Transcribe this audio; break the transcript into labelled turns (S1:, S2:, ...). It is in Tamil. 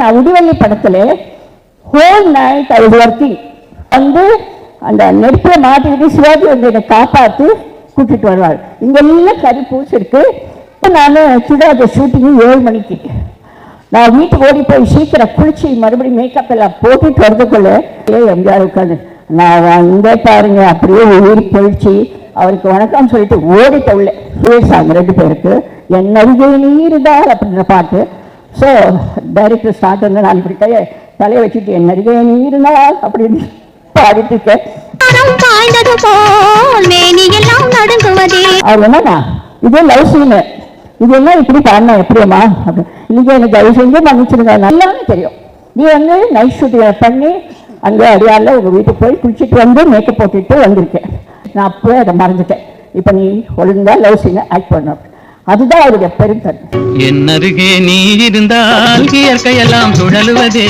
S1: நான் உடிவள்ளி படத்தில் ஹோல் நைட் ஐ ஒர்க்கிங் வந்து அந்த நெருப்பில் மாட்டிக்கிட்டு சிவாஜி வந்து என்னை காப்பாற்றி கூட்டிகிட்டு வருவாள் இங்கெல்லாம் கறி கறி பூசிருக்கு நான் சுடாத ஷூட்டிங் ஏழு மணிக்கு. நான் வீட்டுக்கு ஓடி போய் சீக்கிரம் குளிச்சு மறுபடியும் மேக்கப் எல்லாம் போட்டுட்டு வரதுக்குள்ள எம்ஜிஆர் உட்காந்து நான் இங்கே பாருங்க அப்படியே உயிர் போயிடுச்சு. அவருக்கு வணக்கம் சொல்லிட்டு ஓடிட்ட உள்ள. சுரேஷாங்க ரெண்டு பேருக்கு என் அருகே தான் அப்படின்ற பாட்டு. ஸோ டைரக்டர் ஸ்டார்ட் வந்து நான் இப்படி கையை தலையை வச்சுட்டு என் அருகே நீருந்தார் அப்படின்னு பாடிட்டு இருக்கேன் அவர் என்னன்னா இதே லவ் சீனு இது என்ன இப்படி பாடினா எப்படியம்மா? அப்படி இல்லைங்க எனக்கு தயவு செஞ்சு மன்னிச்சிருங்க நல்லாவே தெரியும். நீ வந்து நைட் ஷூட்டிங் பண்ணி அங்கே அடியாரில் உங்கள் வீட்டுக்கு போய் குளிச்சுட்டு வந்து மேக்கப் போட்டுட்டு வந்திருக்கேன். நான் அப்பவே அதை மறந்துட்டேன். இப்போ நீ ஒழுங்கா லவ் சீனை ஆக்ட் பண்ண அதுதான் அவருடைய பெருந்தன்மை.
S2: என் அருகே நீ இருந்தால் இயற்கையெல்லாம் சுழலுவதே.